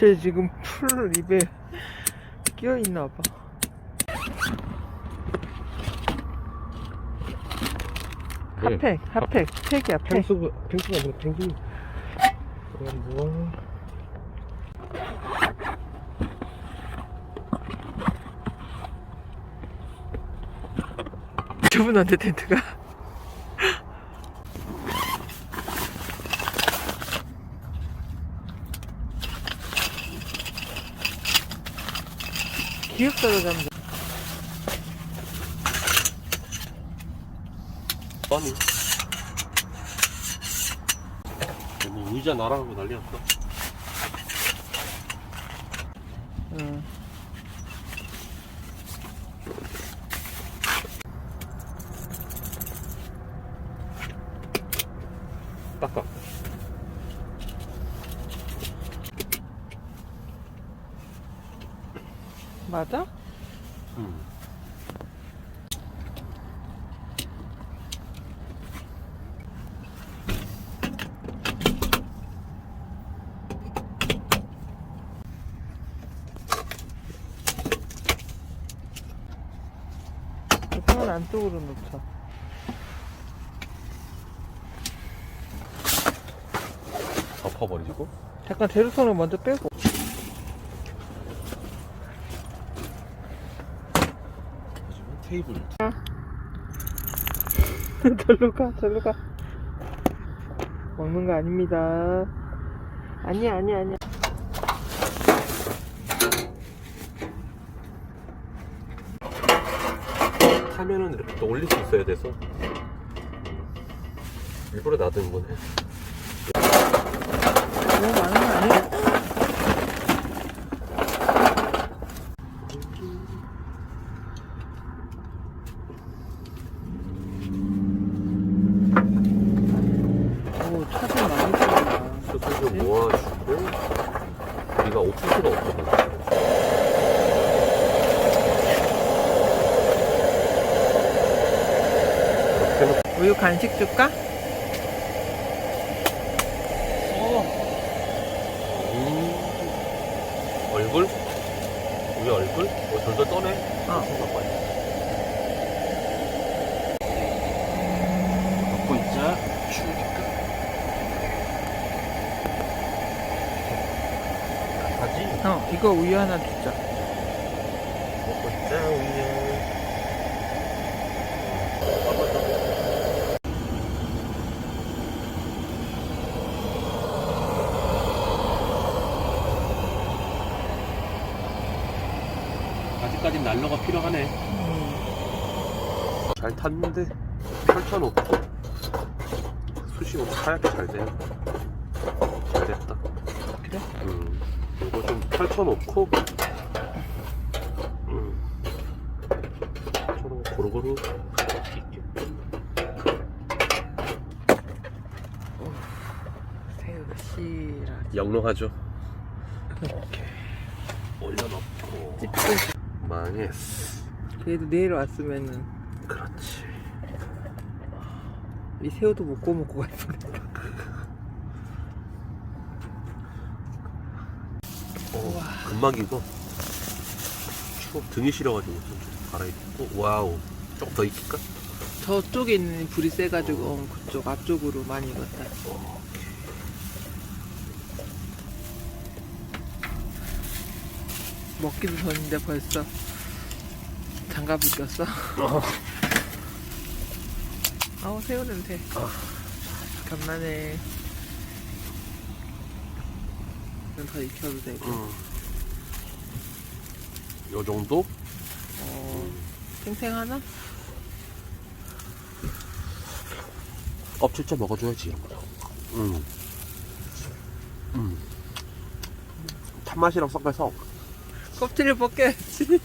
걔 지금 풀 입에 끼어 있나 봐. 핫팩, 핫팩, 팩이야, 팩. 펭수가 펭수가 아니라 펭수. 그럼 뭐? 저분한테 텐트가. 기획사로 잡는 아니. 뭐 의자 날아가고 난리 났어. 맞아? 응. 손 안쪽으로 놓자. 덮어버리고. 잠깐 제로손을 먼저 빼고. 가지고 테이블. 절로 가, 절로 가. 먹는 거 아닙니다. 아니야, 아니야, 아니야. 타면은 이렇게 또 올릴 수 있어야 돼서. 일부러 놔둔 거네. 우유 간식 줄까? 음, 얼굴? 우유 얼굴? 어, 돌돌 떠네. 어. 먹고 있자. 추우니까. 아, 가지? 어, 이거 우유 하나 주자. 아직까진 난로가 필요하네. 음. 잘 탔는데 펼쳐놓고 수시로 하얗게 잘 돼요. 잘 됐다. 그래? 음, 이거 좀 펼쳐놓고 음, 펼쳐놓고 고루고루 있게. 새우가 씨라. 영롱하죠. 올려놓고 찝찝. 망했어. 그래도 내일 왔으면은 그렇지. 이 새우도 못 구워 먹고 갈 뻔. 어, 금방 익어. 추워. 등이 시려가지고 좀 갈아입고. 와우. 조금 더 익힐까? 저쪽에 있는 불이 세가지고 어, 그쪽 앞쪽으로 많이 익었다. 먹기도 전인데 벌써 장갑을 꼈어. 아우 새우 냄새. 간만에. 이건 더 익혀도 되고. 음. 요 정도? 어, 탱탱하나? 껍질째 먹어줘야지. 음. 음. 탄맛이랑 섞여서 껍질을 벗겨야지.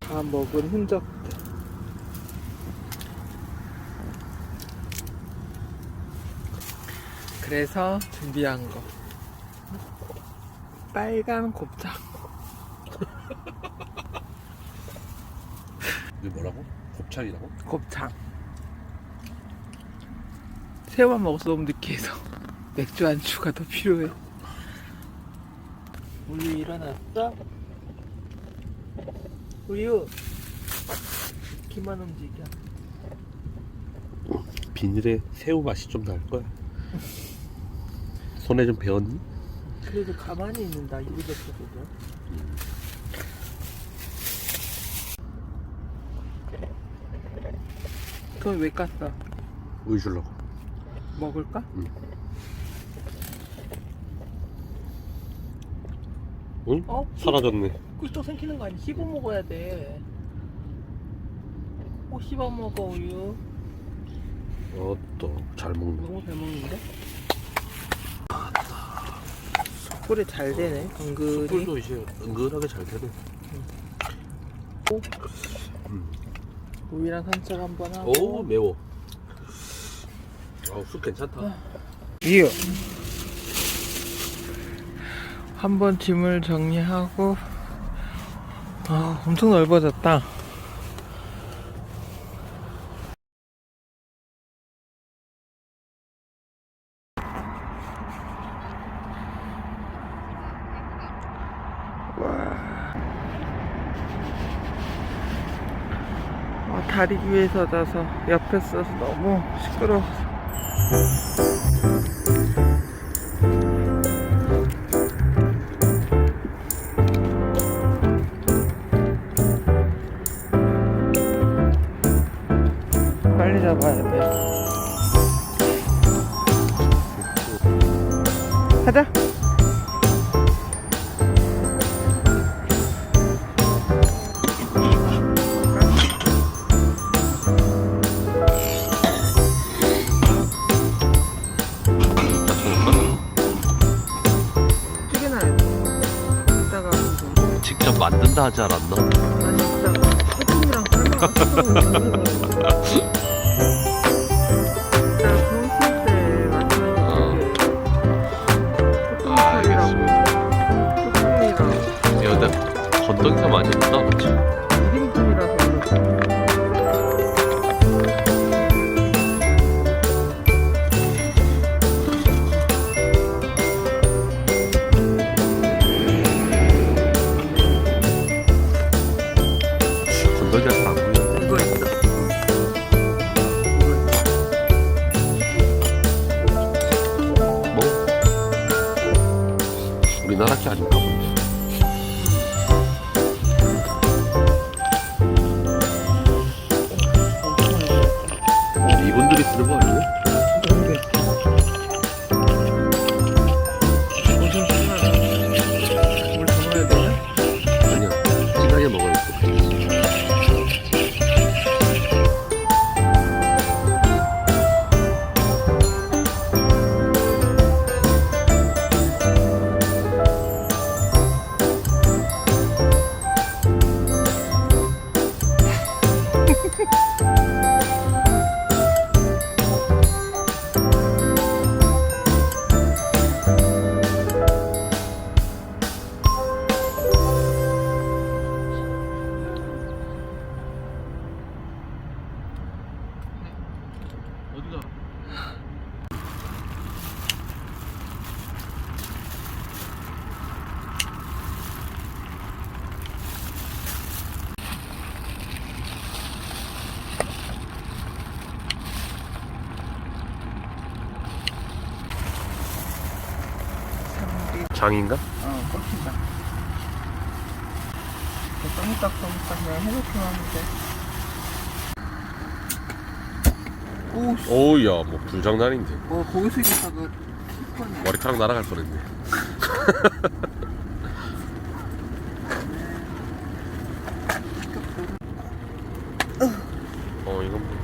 다 먹은 흔적. 그래서 준비한 거. 빨간 곱창. 이게 뭐라고? 곱창이라고? 곱창. 새우만 먹어서 너무 느끼해서 맥주 안주가 더 필요해. 우유 일어났어? 우유. 기만 움직여. 비닐에 새우 맛이 좀 날 거야. 손에 좀 배웠니? 그래도 가만히 있는다 이거 잡혀도 그럼 왜 깠어? 우유 주려고. 먹을까? 응? 어? 사라졌네. 꿀떡 생기는 거 아니? 씹어 먹어야 돼. 꼭 씹어 먹어 우유. 어, 또 잘 먹네. 너무 잘 먹는데? 꿀이 잘 되네. 은근히. 숯불도 이제 은근하게 잘 되네. 오. 음. 우유랑 산책 한번 하고. 오, 매워. 어, 숯 괜찮다. 이유. 한번 짐을 정리하고 아 엄청 넓어졌다. 와. 아, 다리 위에 서져서 옆에 서서 너무 시끄러워서 만든다 하지 않았나? 소금이랑 설마 장인가? 어, 꺾인다. 또무딱 또무딱 그냥 해놓기만 하면 돼. 오, 씨. 오우야, 뭐 불장난인데. 어, 거기서 이겼다가 뻔해. 머리카락 날아갈 뻔했네. 어, 이건 뭐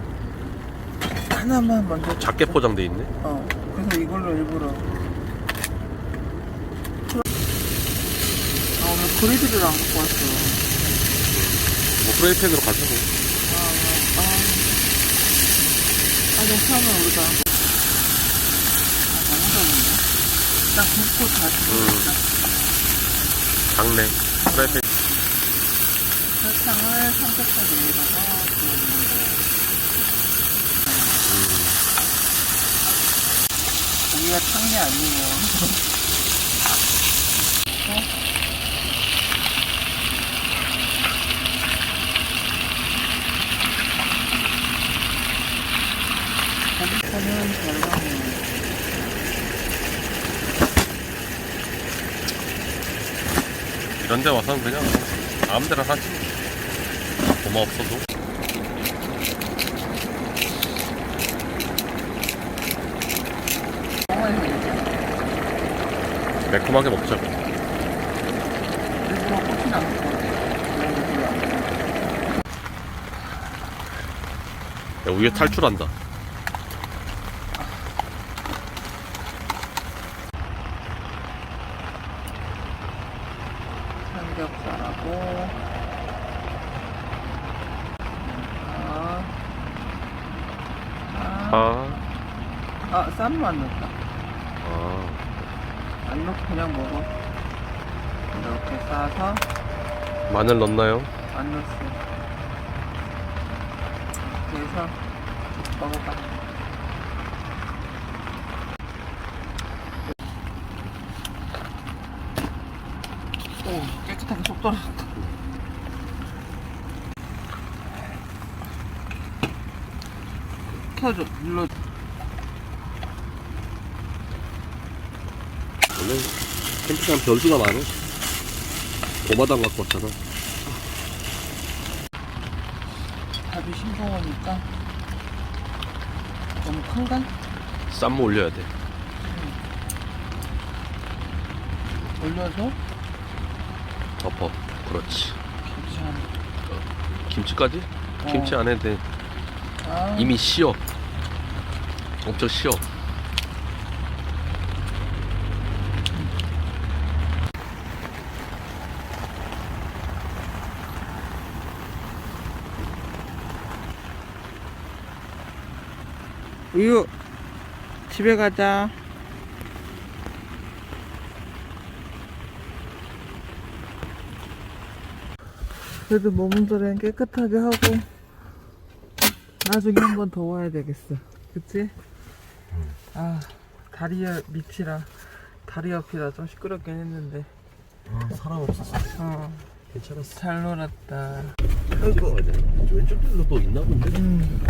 하나만 먼저. 작게 포장돼 있네. 어, 그래서 이걸로 일부러. 아, 그리드를 안 갖고 왔어. 뭐 프라이팬으로 가져고. 아, 아. 아, 좀 처음에 우리가. 아, 너무 더운데? 딱 붓고 다시. 음. 작네. 프라이팬. 설탕을 삼겹살 위에다가 구워주는 거. 고기가 탄게 아니에요. 이런 데 와서는 그냥 아무 데나 사지. 고마 없어도. 매콤하게 먹자고. 야, 위에 탈출한다. 삼겹살하고 아, 아, 아, 아 쌈만 안 넣었다. 아. 안 넣고 그냥 먹어. 이렇게 싸서. 마늘 넣나요? 안 넣었어. 그래서 먹어봐. 오 깨끗하게 쏙 떨어졌다. 켜줘. 눌러 원래 캠핑장 변수가 많아. 고마당 갖고 왔잖아. 밥이 싱거우니까 너무 큰가? 쌈무 올려야 돼. 올려서 덮어. 그렇지. 괜찮아 김치까지? 어. 김치 안 해도 돼. 아, 이미 쉬어. 엄청 쉬어. 우유 집에 가자 그래도 몸조리는 깨끗하게 하고 나중에 한 번 더 와야 되겠어 그치? 아 다리 밑이라 다리 옆이라 좀 시끄럽긴 했는데 아, 사람 없었어. 어, 괜찮았어. 잘 놀았다 아이고. 왼쪽 길로 또 있나 본데? 음.